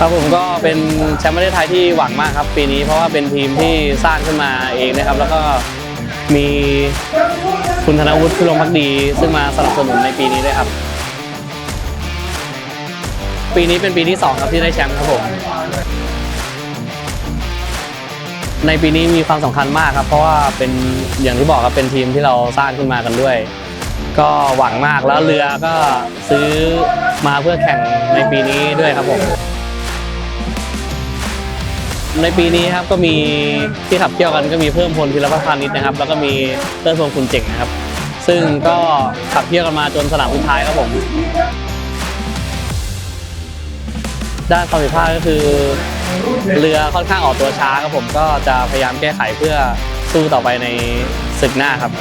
ครับผมก็เป็นแชมป์ประเทศไทยที่หวังมากครับปีนี้เพราะว่าเป็นทีมที่สร้างขึ้นมาเองนะครับ แล้วก็มีคุณธนวุฒิพิรมพักดี ซึ่งมาสนับสนุนในปีนี้ด้วยครับ ปีนี้เป็นปีที่สองครับที่ได้แชมป์ครับผมในปีนี้มีความสำคัญมากครับ เพราะว่าเป็นอย่างที่บอกครับเป็นทีมที่เราสร้างขึ้นมากันด้วย ก็หวังมากแล้วเรือก็ซื้อมาเพื่อแข่งในปีนี้ด้วยครับผมในปีนี้ครับก็มีที่ขับเที่ยวกันก็มีเพิ่มพลพิรพัฒน์พานิชนะครับ แล้วก็มีเติ้ลพงคุณเจ๋งนะครับ ซึ่งก็ขับเที่ยวกันมาจนสนามสุดท้ายครับผมด้านความผิดพลาดก็คือ เรือค่อนข้างออกตัวช้าครับผมก็จะพยายามแก้ไขเพื่อสู้ต่อไปในศึกหน้าครับ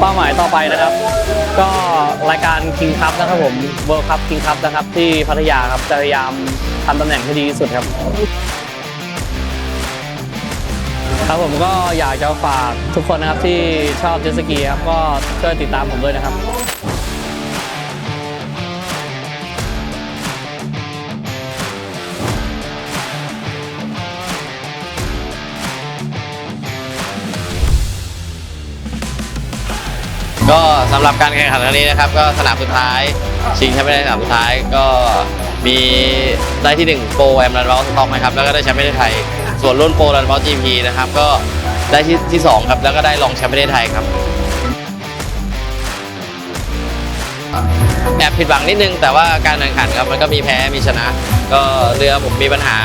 เป้าหมายต่อไปนะครับ ก็รายการคิงคัพนะครับผมเวิร์คคัพคิงคัพนะครับ ที่พัทยาครับจะพยายามทำตำแหน่งให้ดีที่สุดครับ ครับผมก็อยากจะฝากทุกคนนะครับที่ชอบเจสสกีครับก็ช่วยติดตามผมด้วยนะครับ ก็สำหรับการแข่งขันครั้งนี้นะครับ ก็สนามสุดท้ายชิงแชมป์ได้สนามสุดท้ายก็มีได้ที่ 1 โปรแอมรันบอลสต็อกนะครับแล้วก็ได้แชมป์ประเทศไทย ส่วนรุ่นโปรรันบอลจีพีนะครับก็ได้ที่ที่สองครับแล้วก็ได้รองแชมป์ประเทศไทยครับแอบผิดหวังนิดนึงแต่ว่าการแข่งขันครับมันก็มีแพ้มีชนะ ก็เรือผมมีปัญหา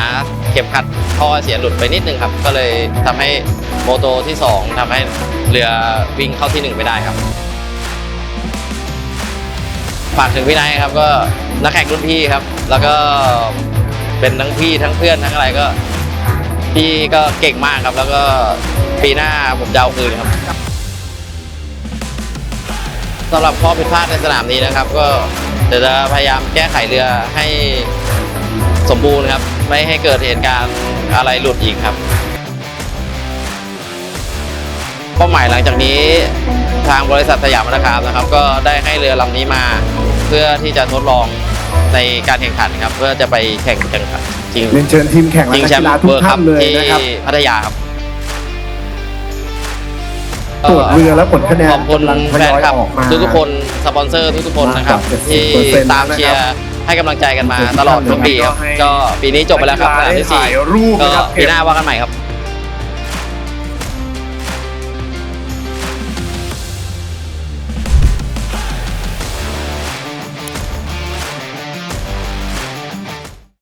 เข็มขัดท่อเสียหลุดไปนิดนึงครับ ก็เลยทำให้โมโตที่สองทำให้เรือวิ่งเข้าที่หนึ่งไม่ได้ครับ ฝากถึงพี่นายครับก็นักแข่งรุ่นพี่ครับ แล้วก็เป็นทั้งพี่ทั้งเพื่อนทั้งอะไรก็ พี่ก็เก่งมากครับ แล้วก็ปีหน้าผมจะเอาคืนครับสำหรับข้อผิดพลาดในสนามนี้นะครับ ก็เดี๋ยวจะพยายามแก้ไขเรือให้สมบูรณ์ครับ ไม่ให้เกิดเหตุการณ์อะไรหลุดอีกครับเป้าหมายหลังจากนี้ทางบริษัทสยามนะครับนะครับ ก็ได้ให้เรือลำนี้มา พื่อที่จะทดลองในการแข่งขันครับ เพื่อจะไปแข่งแข่งขันจริงเรียนเชิญทีมแข่งและจริงนักแชมกีป์ฬาทุเบกอร์คัท่าพนเลยที่นะครับ พัทยาครับ ตรวจเรือและผลคะแนนขอบคุณกำลังทแฟยนอยคลับออกมา ทุกๆคนสปอนเซอร์ทุกๆคนนะครับ มากกว่าที่70%ตามเชียร์ให้กำลังใจกันมาตลอดทุกปีครับ ก็ปีนี้จบไปแล้วครับสนามที่สี่ถ่ายรูปก็นะครับปีหน้าว่ากันใหม่ครับ